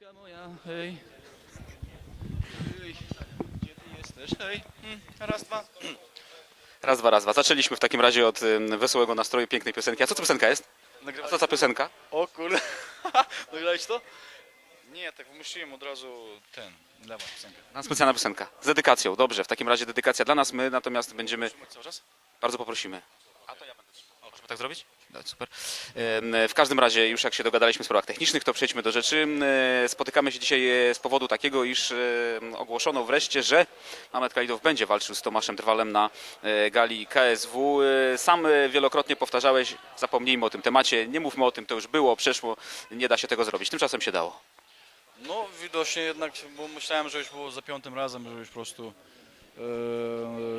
Matka moja, hej. Hej. Gdzie ty jesteś? Hej. Raz, dwa. Raz, dwa, raz, dwa. Zaczęliśmy w takim razie od ym, wesołego nastroju, pięknej piosenki. A co to piosenka jest? A co za piosenka? O kurde. Nagrałeś to? Nie, tak wymyśliłem od razu ten, dla was piosenkę. A, specjalna piosenka. Z dedykacją. Dobrze, w takim razie dedykacja dla nas. My natomiast będziemy... Cały czas? Bardzo poprosimy. A to ja będę trzymał. O, Możemy tak zrobić? No, super. W każdym razie, już jak się dogadaliśmy w sprawach technicznych, to przejdźmy do rzeczy. Spotykamy się dzisiaj e, z powodu takiego, iż ogłoszono wreszcie, że Mamet Kalidow będzie walczył z Tomaszem Drwalem na e, gali KSW. E, Sam wielokrotnie powtarzałeś, zapomnijmy o tym temacie, nie mówmy o tym, to już było, przeszło, nie da się tego zrobić. Tymczasem się dało. No widocznie jednak, bo myślałem, że już było za piątym razem, że już po prostu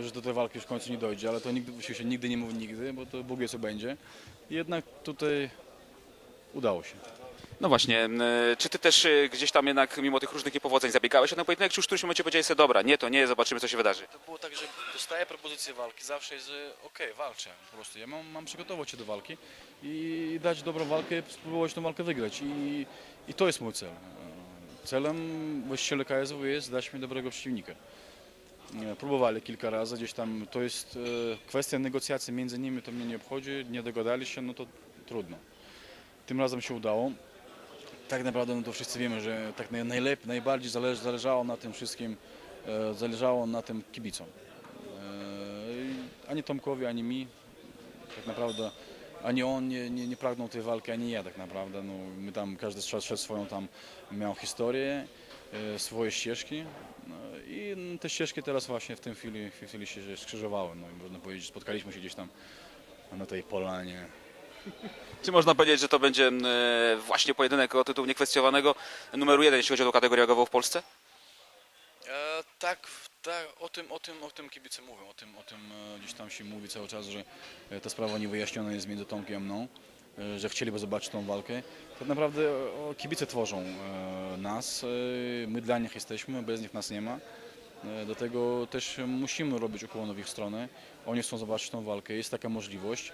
że do tej walki już w końcu nie dojdzie, ale to nigdy, oczywiście nigdy nie mów nigdy, bo to Bóg wie co będzie. Jednak tutaj udało się. No właśnie, m, czy ty też e, gdzieś tam jednak mimo tych różnych niepowodzeń zabiegałeś o ten pojedynek, czy już w którymś momencie powiedziałeś sobie, dobra, nie, to nie, zobaczymy co się wydarzy. To było tak, że dostaję propozycję walki, zawsze jest, okej, walczę po prostu. Ja mam, mam przygotować się do walki i dać dobrą walkę, spróbować tą walkę wygrać i, i to jest mój cel. E, Celem właściciela KSW jest dać mi dobrego przeciwnika. Próbowali kilka razy, gdzieś tam to jest e, kwestia negocjacji między nimi, to mnie nie obchodzi, nie dogadali się, no to trudno. Tym razem się udało. Tak naprawdę no to wszyscy wiemy, że tak naj- najlepiej, najbardziej zależ, zależało na tym wszystkim, e, zależało na tym kibicom. E, ani Tomkowi, ani mi. Tak naprawdę ani on nie, nie, nie pragnął tej walki, ani ja tak naprawdę. No, my tam, każdy szedł swoją tam, miał historię, swoje ścieżki. No, I te ścieżki teraz właśnie w tej chwili, w tej chwili się skrzyżowały. No, i można powiedzieć, spotkaliśmy się gdzieś tam na tej polanie. Czy można powiedzieć, że to będzie e, właśnie pojedynek o tytuł niekwestionowanego numeru jeden, jeśli chodzi o tą kategorię wagową w Polsce? E, tak, tak, o tym, o tym, o tym kibice mówią, o tym, o tym e, gdzieś tam się mówi cały czas, że e, ta sprawa niewyjaśniona jest między Tomkiem a mną, że chcieliby zobaczyć tą walkę. Tak naprawdę o, kibice tworzą nas, e, my dla nich jesteśmy, bez nich nas nie ma. E, Dlatego też musimy robić ukłon ich stronę. Oni chcą zobaczyć tą walkę, jest taka możliwość.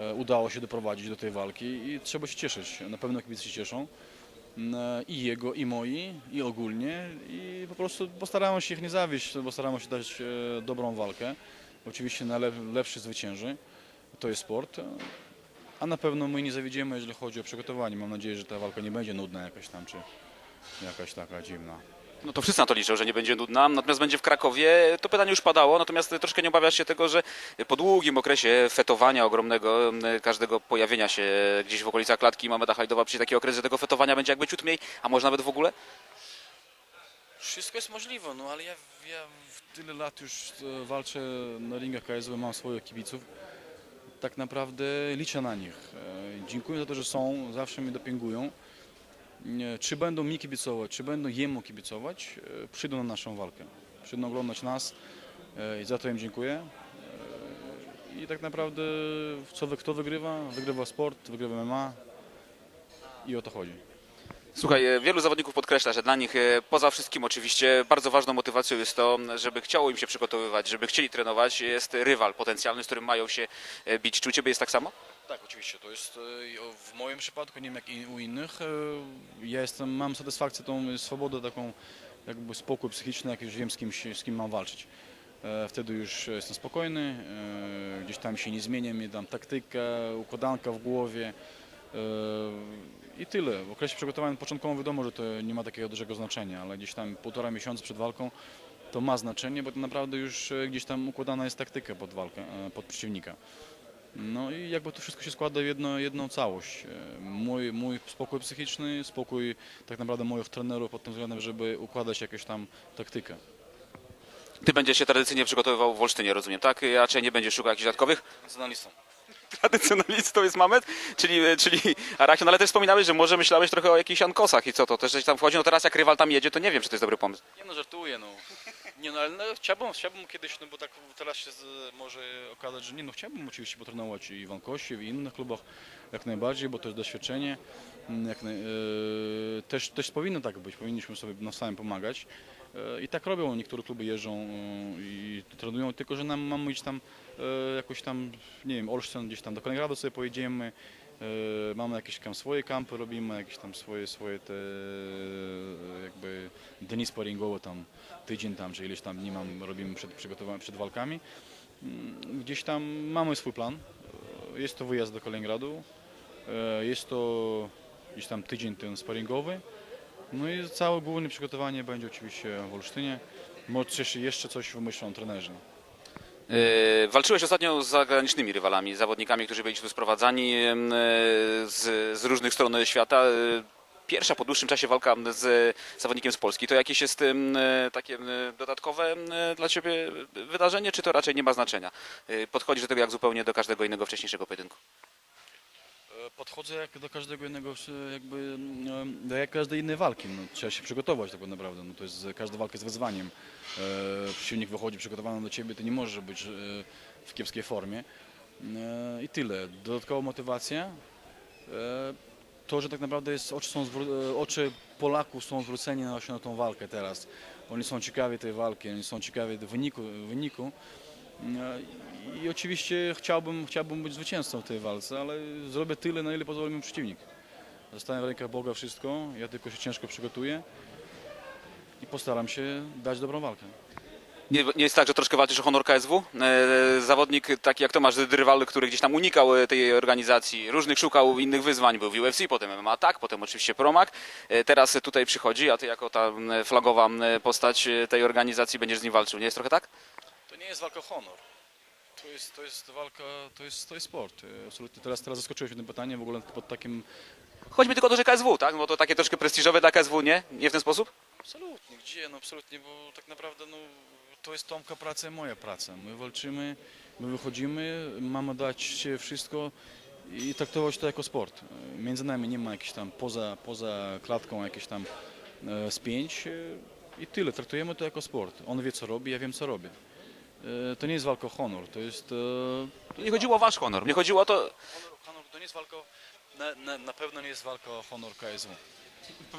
E, Udało się doprowadzić do tej walki i trzeba się cieszyć. Na pewno kibice się cieszą e, i jego, i moi, i ogólnie. I po prostu postaramy się ich nie zawieść, postaramy się dać dobrą walkę. Oczywiście najlepszy zwycięży. To jest sport. A na pewno my nie zawiedziemy, jeżeli chodzi o przygotowanie. Mam nadzieję, że ta walka nie będzie nudna jakaś tam, czy jakaś taka dziwna. No to wszyscy na to liczą, że nie będzie nudna, natomiast będzie w Krakowie. To pytanie już padało, natomiast troszkę nie obawiasz się tego, że po długim okresie fetowania ogromnego, każdego pojawienia się gdzieś w okolicach klatki Mameda Hajdowa, przyjdzie taki okres, że tego fetowania będzie jakby ciut mniej, a może nawet w ogóle? Wszystko jest możliwe, no ale ja, ja w tyle lat już e, walczę na ringach KSW, mam swoich kibiców. Tak naprawdę liczę na nich. E, Dziękuję za to, że są, zawsze mnie dopingują. Czy będą mi kibicować, czy będą jemu kibicować, e, przyjdą na naszą walkę. Przyjdą oglądać nas e, i za to im dziękuję. E, I tak naprawdę co, kto wygrywa? Wygrywa sport, wygrywa MMA i o to chodzi. Słuchaj, wielu zawodników podkreśla, że dla nich poza wszystkim oczywiście bardzo ważną motywacją jest to, żeby chciało im się przygotowywać, żeby chcieli trenować. Jest rywal potencjalny, z którym mają się bić. Czy u Ciebie jest tak samo? Tak, oczywiście. To jest e, w moim przypadku, nie wiem jak u innych. e, Ja jestem, mam satysfakcję, tą swobodę, taką jakby spokój psychiczny, jak już wiem z kim, z kim mam walczyć. E, Wtedy już jestem spokojny, gdzieś tam się nie zmienia, mi tam taktyka, układanka w głowie i tyle. W okresie przygotowania początkowym wiadomo, że to nie ma takiego dużego znaczenia, ale gdzieś tam półtora miesiąca przed walką to ma znaczenie, bo to naprawdę już gdzieś tam układana jest taktyka pod walkę, pod przeciwnika. No i jakby to wszystko się składa w jedno, jedną całość. E, Mój, mój spokój psychiczny, spokój tak naprawdę moich trenerów pod tym względem, żeby układać jakąś tam taktykę. Ty będziesz się tradycyjnie przygotowywał w Olsztynie, rozumiem, tak? Raczej nie będziesz szukał jakichś dodatkowych? Nacjonalistą. Tradycjonalistą jest Mamet, czyli, czyli Arachion, ale też wspominałeś, że może myślałeś trochę o jakichś Ankosach i co to, też tam wchodzi, no teraz jak rywal tam jedzie, to nie wiem, czy to jest dobry pomysł. Nie no, żartuję, no. Nie no, ale no, chciałbym, chciałbym kiedyś, no bo tak teraz się z, może okazać, że nie no, chciałbym oczywiście potrenować i w Ankosie, w innych klubach jak najbardziej, bo to jest doświadczenie. Mm, Jak naj, e, też, też powinno tak być, powinniśmy sobie nawzajem pomagać. E, I tak robią, niektóre kluby jeżdżą e, i trenują, tylko że nam mamy iść tam jakoś tam, nie wiem, Olsztyn, gdzieś tam do Kaliningradu sobie pojedziemy, Mamy jakieś tam swoje kampy, robimy jakieś tam swoje, swoje te e, jakby dni sparingowe, tam tydzień tam, czy ileś tam dni mam, robimy przed, przed walkami. Mm, Gdzieś tam mamy swój plan. E, Jest to wyjazd do Kaliningradu, jest to gdzieś tam tydzień ten sparingowy. No i całe główne przygotowanie będzie oczywiście w Olsztynie. Może jeszcze coś wymyślą trenerzy. E, Walczyłeś ostatnio z zagranicznymi rywalami, zawodnikami, którzy byli tu sprowadzani e, z, z różnych stron świata. E, Pierwsza po dłuższym czasie walka z zawodnikiem z Polski. To jakieś jest takie dodatkowe dla Ciebie wydarzenie, czy to raczej nie ma znaczenia? Podchodzisz do tego jak zupełnie do każdego innego wcześniejszego pojedynku. E, Podchodzę jak do każdego innego, e, jakby, no, jak każdej innej walki. No, trzeba się przygotować tak naprawdę. No, to jest, każda walka jest wyzwaniem. E, przeciwnik wychodzi przygotowany do ciebie, ty nie możesz być e, w kiepskiej formie. E, I tyle. Dodatkowa motywacja. E, to, że tak naprawdę jest, oczy, są e, oczy Polaków są zwróceni właśnie na tą walkę teraz. Oni są ciekawi tej walki, oni są ciekawi wyniku. wyniku. I oczywiście chciałbym, chciałbym być zwycięzcą w tej walce, ale zrobię tyle, na ile pozwoli mi przeciwnik. Zostawiam w rękach Boga wszystko, ja tylko się ciężko przygotuję i postaram się dać dobrą walkę. Nie, nie jest tak, że troszkę walczysz o honor KSW? E, zawodnik taki jak Tomasz Drywal, który gdzieś tam unikał e, tej organizacji, różnych szukał innych wyzwań, był w UFC, potem MMA tak, potem oczywiście Promak. E, teraz tutaj przychodzi, a ty jako ta flagowa postać tej organizacji będziesz z nim walczył. Nie jest trochę tak? To nie jest walka o honor. To jest, to jest walka, to jest, to jest sport. E, Absolutnie. Teraz, teraz zaskoczyłeś mnie tym pytaniem w ogóle pod takim... Chodźmy tylko do KSW, tak? Bo to takie troszkę prestiżowe dla KSW, nie? Nie w ten sposób? Absolutnie, gdzie? No absolutnie, bo tak naprawdę no, to jest Tomka praca i moja praca. My walczymy, my wychodzimy, mamy dać się wszystko i traktować to jako sport. Między nami nie ma jakichś tam poza, poza klatką jakichś tam e, spięć e, i tyle. Traktujemy to jako sport. On wie co robi, ja wiem co robię. E, To nie jest walka o honor, to jest... e, nie chodziło o wasz honor, nie chodziło o to... Honor, honor to nie jest walka, na, na, na pewno nie jest walka o honor KSW.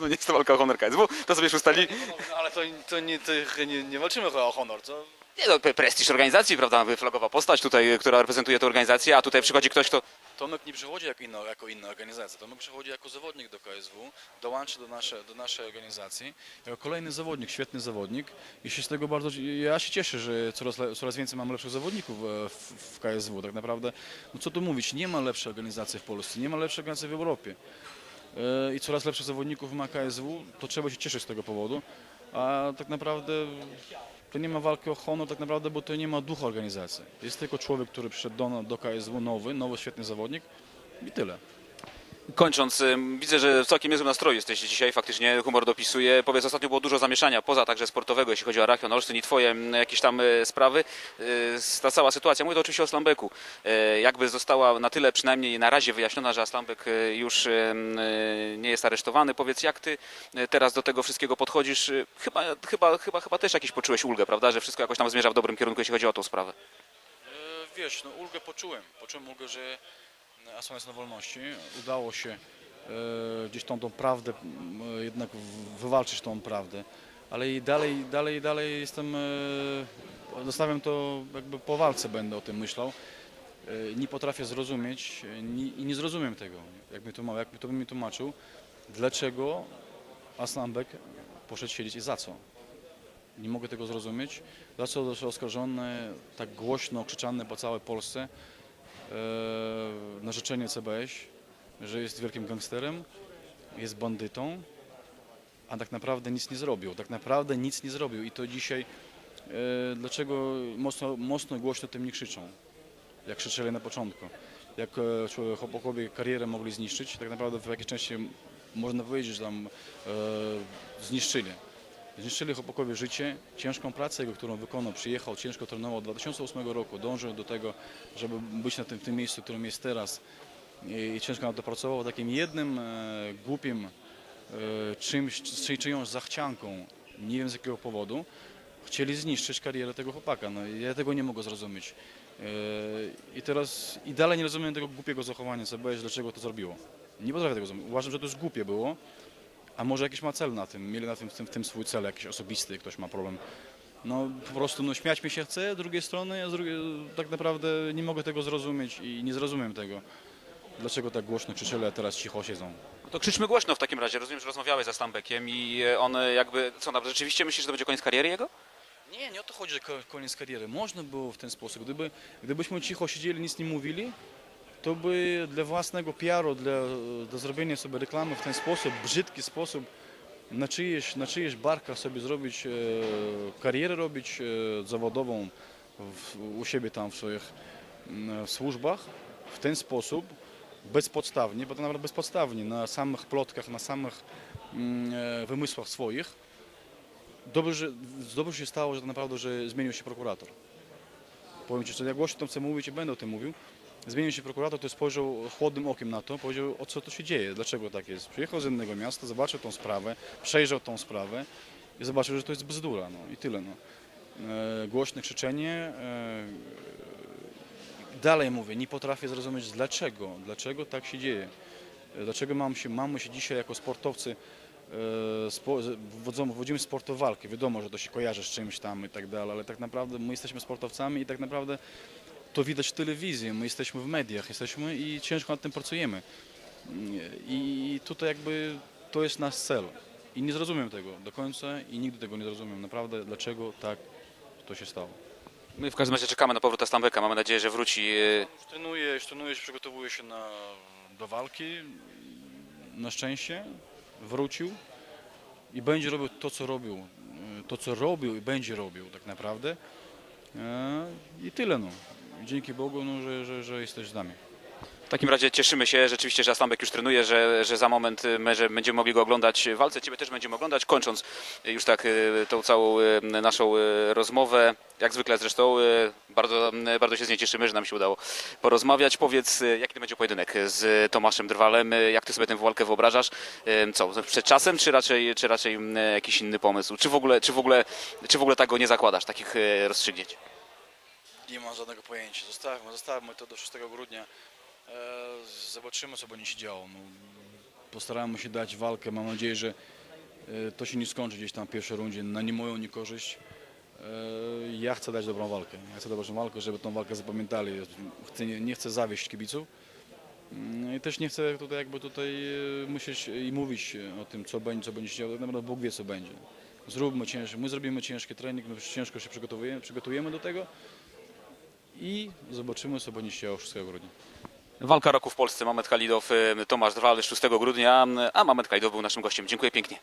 Nie jest to walka o honor KSW, to sobie już ustali. No, ale to, to, nie, to nie, nie walczymy o honor, co? Nie no, pre- prestiż organizacji, prawda? Flagowa postać tutaj, która reprezentuje tę organizację, a tutaj przychodzi ktoś, kto... Tomek nie przychodzi jako inna, jako inna organizacja. Tomek przychodzi jako zawodnik do KSW, dołączy do, nasze, do naszej organizacji. Jako kolejny zawodnik, świetny zawodnik. I się z tego bardzo, ja się cieszę, że coraz, coraz więcej mamy lepszych zawodników e, w, w KSW. Tak naprawdę, no co tu mówić, nie ma lepszej organizacji w Polsce, nie ma lepszej organizacji w Europie. E, I coraz lepszych zawodników ma KSW, to trzeba się cieszyć z tego powodu. A tak naprawdę to nie ma walki o honor, tak naprawdę, bo to nie ma ducha organizacji. Jest tylko człowiek, który przyszedł do, do KSW, nowy, nowy, świetny zawodnik i tyle. Kończąc, widzę, że w całkiem niezłym nastroju jesteście dzisiaj, faktycznie humor dopisuje. Powiedz, ostatnio było dużo zamieszania, poza także sportowego, jeśli chodzi o Arachion Olsztyn i twoje jakieś tam y, sprawy. Y, Ta cała sytuacja, mówię to oczywiście o Slambeku, y, jakby została na tyle przynajmniej na razie wyjaśniona, że Aslambek y, już nie jest aresztowany. Powiedz, jak ty teraz do tego wszystkiego podchodzisz? Chyba, chyba, chyba, chyba też jakiś poczułeś ulgę, prawda, że wszystko jakoś tam zmierza w dobrym kierunku, jeśli chodzi o tą sprawę. E, Wiesz, no ulgę poczułem. Poczułem ulgę, że Jest na wolności. Udało się e, gdzieś tą, tą prawdę, jednak wywalczyć tą prawdę. Ale i dalej, dalej, dalej jestem, e, zostawiam to jakby po walce będę o tym myślał. E, Nie potrafię zrozumieć i nie zrozumiem tego, jak mi to, jak mi to bym mi tłumaczył, dlaczego Aslanbek poszedł siedzieć i za co. Nie mogę tego zrozumieć. Dlaczego został oskarżony, tak głośno krzyczany po całej Polsce e, na życzenie CBŚ, że jest wielkim gangsterem, jest bandytą, a tak naprawdę nic nie zrobił. Tak naprawdę nic nie zrobił i to dzisiaj e, dlaczego mocno, mocno głośno tym nie krzyczą, jak krzyczeli na początku. Jak e, chłopakowie karierę mogli zniszczyć, tak naprawdę w jakiejś części można powiedzieć, że tam e, zniszczyli. Zniszczyli chłopakowi życie, ciężką pracę, jego, którą wykonał, przyjechał, ciężko trenował od 2008 roku, dążył do tego, żeby być na tym, tym miejscu, którym jest teraz i, ciężko na to pracował, takim jednym e, głupim e, czymś, czy, czyjąś zachcianką, nie wiem z jakiego powodu, chcieli zniszczyć karierę tego chłopaka. No, ja tego nie mogę zrozumieć. E, I teraz, i dalej nie rozumiem tego głupiego zachowania CBS, dlaczego to zrobiło. Nie potrafię tego zrozumieć. Uważam, że to już głupie było, a może jakiś ma cel na tym, mieli na tym, w tym, w tym swój cel jakiś osobisty, ktoś ma problem. No po prostu no, śmiać mi się chce, z drugiej strony, a z drugiej, tak naprawdę nie mogę tego zrozumieć i nie zrozumiem tego. dlaczego tak głośno krzyczeli, a teraz cicho siedzą. No to krzyczmy głośno w takim razie. Rozumiem, że rozmawiałeś ze Stambekiem i e, on e, jakby, co naprawdę, rzeczywiście myślisz, że to będzie koniec kariery jego? Nie, nie o to chodzi, że ko- koniec kariery. Można było w ten sposób. Gdyby, gdybyśmy cicho siedzieli, nic nie mówili, to by dla własnego PR-u, dla, zrobienia sobie reklamy w ten sposób, brzydki sposób, na czyjeś, na czyjeś barkach sobie zrobić e, karierę robić e, zawodową w, u siebie tam w swoich w służbach, w ten sposób, bezpodstawnie, bo to naprawdę bezpodstawnie, na samych plotkach, na samych mm, e, wymysłach swoich, dobrze, dobrze się stało, że tak naprawdę, że zmienił się prokurator. Powiem Ci, że ja głośno to chcę mówić i będę o tym mówił. Zmienił się prokurator, to spojrzał chłodnym okiem na to, powiedział o co to się dzieje, dlaczego tak jest. Przyjechał z innego miasta, zobaczył tą sprawę, przejrzał tą sprawę i zobaczył, że to jest bzdura, no i tyle. No. E, głośne krzyczenie. E, dalej mówię, nie potrafię zrozumieć dlaczego, dlaczego tak się dzieje. E, Dlaczego mam się, mamy się dzisiaj jako sportowcy e, spo, wodzimy sport o walkę. Wiadomo, że to się kojarzy z czymś tam i tak dalej, ale tak naprawdę my jesteśmy sportowcami i tak naprawdę to widać w telewizji, my jesteśmy w mediach, jesteśmy i ciężko nad tym pracujemy. I tutaj jakby to jest nasz cel. I nie zrozumiem tego do końca i nigdy tego nie zrozumiem. Naprawdę, dlaczego tak to się stało. My w każdym razie czekamy na powrót Stambeka. Mamy nadzieję, że wróci. e, Już trenuje, już przygotowuje się na, do walki. Na szczęście wrócił i będzie robił to, co robił. E, To, co robił i będzie robił tak naprawdę. E, I tyle no. Dzięki Bogu, no, że, że, że jesteś z nami. W takim razie cieszymy się rzeczywiście, że Stambek już trenuje, że, że za moment e, my, że będziemy mogli go oglądać w walce. Ciebie też będziemy oglądać. Kończąc e, już tak e, tą całą naszą rozmowę, jak zwykle zresztą, bardzo, bardzo się z niej cieszymy, że nam się udało porozmawiać. Powiedz, jaki to będzie pojedynek z Tomaszem Drwalem? Jak ty sobie tę walkę wyobrażasz? Co, przed czasem, czy raczej, czy raczej jakiś inny pomysł? Czy w ogóle, czy w ogóle, czy w ogóle tak go nie zakładasz, takich rozstrzygnięć? Nie mam żadnego pojęcia. Zostawmy, zostawmy to do 6 grudnia. E, zobaczymy, co będzie się działo. No, postaramy się dać walkę. Mam nadzieję, że e, to się nie skończy gdzieś tam w pierwszej rundzie na nie moją niekorzyść. E, ja chcę dać dobrą walkę. Ja chcę dobrą walkę, żeby tą walkę zapamiętali. Chcę, nie, chcę zawieść kibiców. Mm, I też nie chcę tutaj jakby tutaj musieć i mówić o tym, co będzie, co będzie się działo. Tak Bóg wie, co będzie. Zróbmy ciężki, my zrobimy ciężki trening, my ciężko się przygotowujemy, przygotujemy do tego i zobaczymy, co będzie się działo 6 grudnia. Walka roku w Polsce. Mamet Khalidow, e, Tomasz Drwal 6 grudnia, a Mamet Khalidow był naszym gościem. Dziękuję pięknie.